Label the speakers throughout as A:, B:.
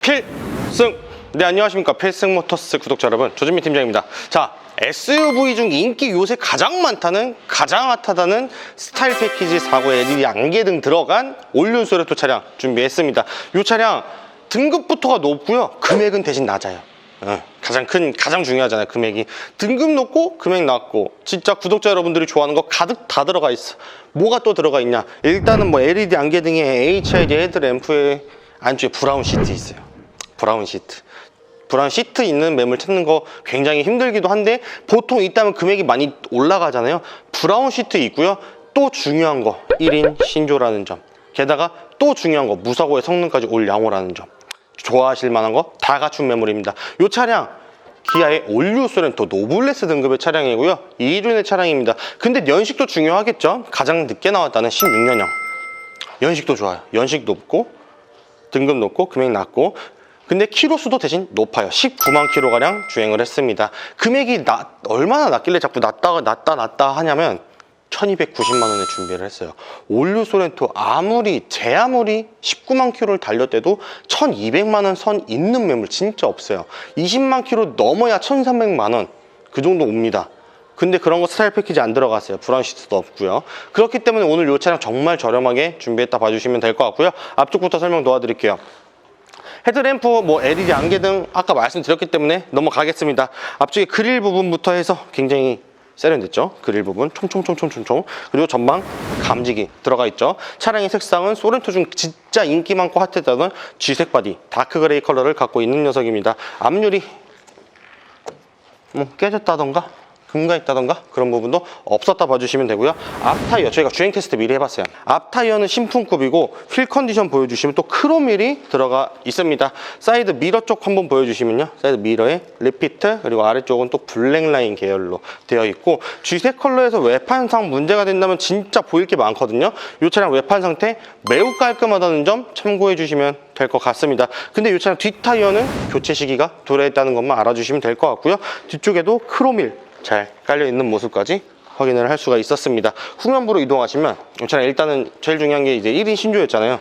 A: 필승! 네, 안녕하십니까. 필승 모터스 구독자 여러분. 조준민 팀장입니다. 자, SUV 중 인기 요새 가장 많다는, 가장 핫하다는 스타일 패키지 4고 LED 안개 등 들어간 올륜 소레토 차량 준비했습니다. 이 차량 등급부터가 높고요. 금액은 대신 낮아요. 어, 가장 큰, 가장 중요하잖아요. 금액이. 등급 높고, 금액 낮고. 진짜 구독자 여러분들이 좋아하는 거 가득 다 들어가 있어. 뭐가 또 들어가 있냐? 일단은 뭐 LED 안개 등의 HID 헤드램프에 안쪽에 브라운 시트 있어요. 브라운 시트. 브라운 시트 있는 매물 찾는 거 굉장히 힘들기도 한데 보통 있다면 금액이 많이 올라가잖아요. 브라운 시트 있고요. 또 중요한 거 1인 신조라는 점. 게다가 또 중요한 거 무사고의 성능까지 올 양호라는 점. 좋아하실 만한 거 다 갖춘 매물입니다. 이 차량 기아의 올류 소렌토 노블레스 등급의 차량이고요. 2륜의 차량입니다. 근데 연식도 중요하겠죠. 가장 늦게 나왔다는 16년형. 연식도 좋아요. 연식 높고 등급 높고 금액 낮고 근데 키로 수도 대신 높아요 19만 킬로가량 주행을 했습니다 금액이 낮, 얼마나 낮길래 자꾸 낮다 낮다 낮다 하냐면 1290만 원에 준비를 했어요 올류 소렌토 아무리 제 아무리 19만 킬로를 달렸대도 1200만 원 선 있는 매물 진짜 없어요 20만 킬로 넘어야 1300만 원 그 정도 옵니다 근데 그런 거 스타일 패키지 안 들어갔어요. 브라운 시트도 없고요. 그렇기 때문에 오늘 이 차량 정말 저렴하게 준비했다 봐주시면 될 것 같고요. 앞쪽부터 설명 도와드릴게요. 헤드램프, 뭐 LED 안개 등 아까 말씀드렸기 때문에 넘어가겠습니다. 앞쪽에 그릴 부분부터 해서 굉장히 세련됐죠? 그릴 부분 총총총총총총 그리고 전방 감지기 들어가 있죠. 차량의 색상은 소렌토 중 진짜 인기 많고 핫했다던 G색 바디 다크 그레이 컬러를 갖고 있는 녀석입니다. 앞유리 뭐 깨졌다던가 금가 있다던가 그런 부분도 없었다 봐주시면 되고요. 앞타이어 저희가 주행 테스트 미리 해봤어요. 앞타이어는 신품급이고 휠 컨디션 보여주시면 또 크로밀이 들어가 있습니다. 사이드 미러 쪽 한번 보여주시면요. 사이드 미러에 리피트 그리고 아래쪽은 또 블랙라인 계열로 되어 있고 G색 컬러에서 외판상 문제가 된다면 진짜 보일 게 많거든요. 이 차량 외판 상태 매우 깔끔하다는 점 참고해 주시면 될 것 같습니다. 근데 이 차량 뒷타이어는 교체 시기가 도래했다는 것만 알아주시면 될 것 같고요. 뒤쪽에도 크로밀 잘 깔려 있는 모습까지 확인을 할 수가 있었습니다. 후면부로 이동하시면 이 차량 일단은 제일 중요한 게 이제 1인 신조였잖아요.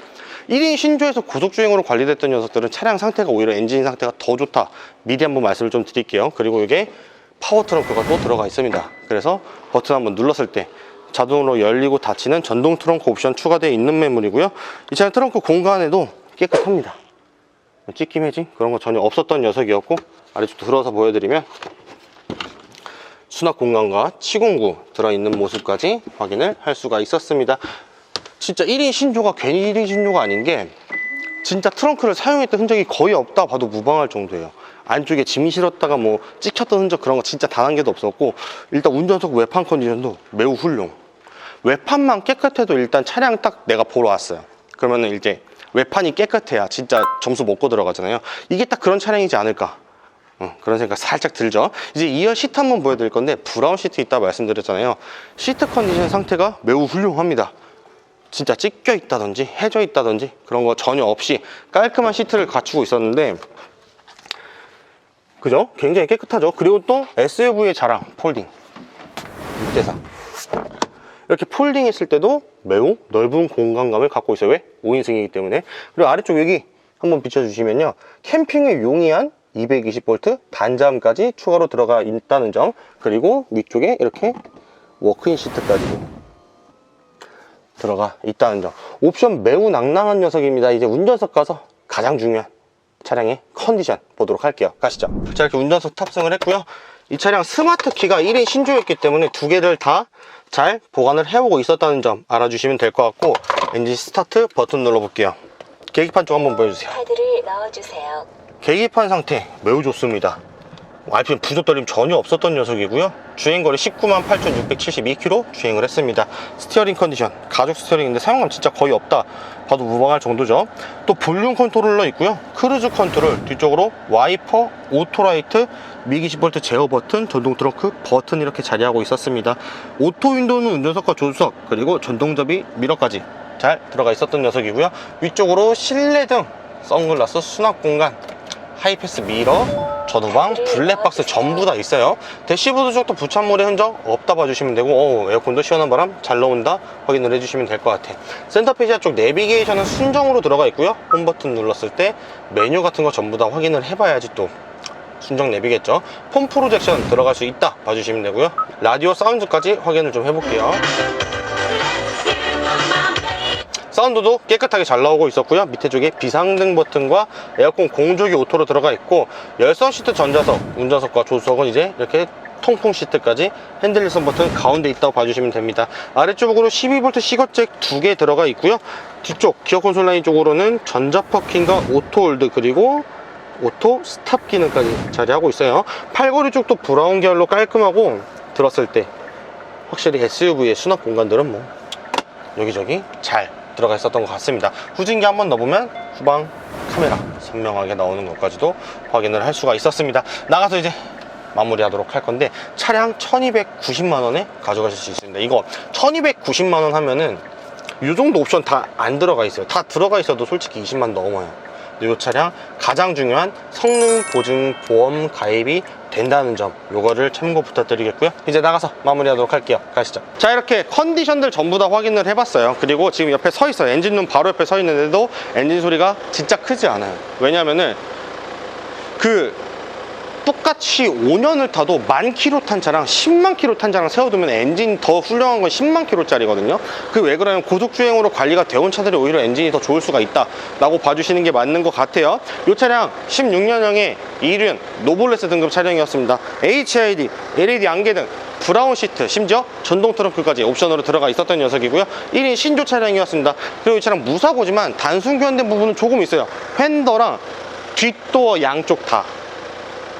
A: 1인 신조에서 고속주행으로 관리됐던 녀석들은 차량 상태가 오히려 엔진 상태가 더 좋다. 미리 한번 말씀을 좀 드릴게요. 그리고 이게 파워 트렁크가 또 들어가 있습니다. 그래서 버튼 한번 눌렀을 때 자동으로 열리고 닫히는 전동 트렁크 옵션 추가되어 있는 매물이고요. 이 차량 트렁크 공간에도 깨끗합니다. 찢김 해지 그런 거 전혀 없었던 녀석이었고 아래쪽 들어서 보여드리면 수납 공간과 치공구 들어있는 모습까지 확인을 할 수가 있었습니다. 진짜 1인 신조가 괜히 1인 신조가 아닌 게 진짜 트렁크를 사용했던 흔적이 거의 없다 봐도 무방할 정도예요. 안쪽에 짐 실었다가 뭐 찍혔던 흔적 그런 거 진짜 단 한 개도 없었고 일단 운전석 외판 컨디션도 매우 훌륭. 외판만 깨끗해도 일단 차량 딱 내가 보러 왔어요. 그러면은 이제 외판이 깨끗해야 진짜 점수 먹고 들어가잖아요. 이게 딱 그런 차량이지 않을까. 어, 그런 생각 살짝 들죠. 이제 2열 시트 한번 보여드릴 건데 브라운 시트 있다 말씀드렸잖아요. 시트 컨디션 상태가 매우 훌륭합니다. 진짜 찢겨 있다든지 해져 있다든지 그런 거 전혀 없이 깔끔한 시트를 갖추고 있었는데 그죠? 굉장히 깨끗하죠. 그리고 또 SUV의 자랑 폴딩 6대4 이렇게 폴딩 했을 때도 매우 넓은 공간감을 갖고 있어요. 왜? 5인승이기 때문에. 그리고 아래쪽 여기 한번 비춰주시면요. 캠핑에 용이한 220V 단잠까지 추가로 들어가 있다는 점. 그리고 위쪽에 이렇게 워크인 시트까지도 들어가 있다는 점. 옵션 매우 낭낭한 녀석입니다. 이제 운전석 가서 가장 중요한 차량의 컨디션 보도록 할게요. 가시죠. 자, 이렇게 운전석 탑승을 했고요. 이 차량 스마트 키가 1인 신조였기 때문에 두 개를 다 잘 보관을 해오고 있었다는 점 알아주시면 될 것 같고 엔진 스타트 버튼 눌러볼게요. 계기판 쪽 한번 보여주세요.
B: 카드를 넣어주세요.
A: 계기판 상태 매우 좋습니다. RPM 부족떨림 전혀 없었던 녀석이고요. 주행거리 19만 8,672km 주행을 했습니다. 스티어링 컨디션, 가죽 스티어링인데 사용감 진짜 거의 없다 봐도 무방할 정도죠. 또 볼륨 컨트롤러 있고요. 크루즈 컨트롤 뒤쪽으로 와이퍼, 오토라이트, 미 20V 제어 버튼, 전동 트렁크 버튼 이렇게 자리하고 있었습니다. 오토 윈도우는 운전석과 조수석 그리고 전동접이 미러까지 잘 들어가 있었던 녀석이고요. 위쪽으로 실내등, 선글라스, 수납 공간, 하이패스 미러, 전후방 블랙박스 전부 다 있어요. 대시보드 쪽도 부착물의 흔적 없다 봐주시면 되고 어 에어컨도 시원한 바람 잘 나온다 확인을 해주시면 될 것 같아. 센터페시아 쪽 내비게이션은 순정으로 들어가 있고요. 홈 버튼 눌렀을 때 메뉴 같은 거 전부 다 확인을 해봐야지 또 순정 내비겠죠. 폰 프로젝션 들어갈 수 있다 봐주시면 되고요. 라디오 사운드까지 확인을 좀 해볼게요 사운드도 깨끗하게 잘 나오고 있었고요. 밑에 쪽에 비상등 버튼과 에어컨 공조기 오토로 들어가 있고 열선 시트 전자석 운전석과 조수석은 이제 이렇게 통풍 시트까지 핸들 열선 버튼 가운데 있다고 봐주시면 됩니다. 아래쪽으로 12V 시거잭 두 개 들어가 있고요. 뒤쪽 기어 콘솔 라인 쪽으로는 전자 퍼킹과 오토 홀드 그리고 오토 스탑 기능까지 자리하고 있어요. 팔걸이 쪽도 브라운 계열로 깔끔하고 들었을 때 확실히 SUV의 수납 공간들은 뭐 여기저기 잘 들어가 있었던 것 같습니다. 후진기 한 번 넣어보면 후방 카메라 선명하게 나오는 것까지도 확인을 할 수가 있었습니다. 나가서 이제 마무리하도록 할 건데 차량 1290만 원에 가져가실 수 있습니다. 이거 1290만 원 하면은 이 정도 옵션 다 안 들어가 있어요. 다 들어가 있어도 솔직히 20만 넘어요 이 차량 가장 중요한 성능 보증 보험 가입이 된다는 점 요거를 참고 부탁드리겠고요. 이제 나가서 마무리하도록 할게요. 가시죠. 자 이렇게 컨디션들 전부 다 확인을 해봤어요. 그리고 지금 옆에 서 있어요. 엔진룸 바로 옆에 서 있는데도 엔진 소리가 진짜 크지 않아요. 왜냐면은 그 똑같이 5년을 타도 만 킬로 탄 차랑 10만 킬로 탄 차랑 세워두면 엔진 더 훌륭한 건 10만 킬로 짜리거든요. 그 왜 그러냐면 고속 주행으로 관리가 되온 차들이 오히려 엔진이 더 좋을 수가 있다 라고 봐주시는 게 맞는 것 같아요. 이 차량 16년형의 1륜 노블레스 등급 차량이었습니다. HID, LED 안개등, 브라운 시트, 심지어 전동 트렁크까지 옵션으로 들어가 있었던 녀석이고요. 1인 신조 차량이었습니다. 그리고 이 차량 무사고지만 단순 교환된 부분은 조금 있어요. 휀더랑 뒷도어 양쪽 다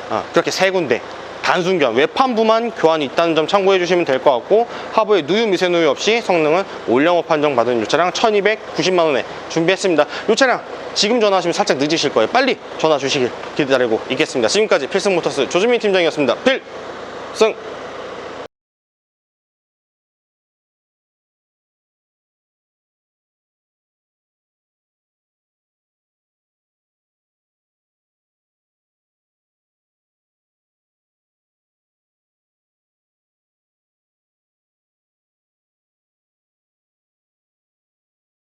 A: 아, 그렇게 세 군데. 단순 교환. 외판부만 교환이 있다는 점 참고해 주시면 될 것 같고 하부에 누유 미세 누유 없이 성능은 올영업 판정 받은 이 차량 1290만 원에 준비했습니다. 이 차량 지금 전화하시면 살짝 늦으실 거예요. 빨리 전화 주시길 기다리고 있겠습니다. 지금까지 필승모터스 조준민 팀장이었습니다. 필승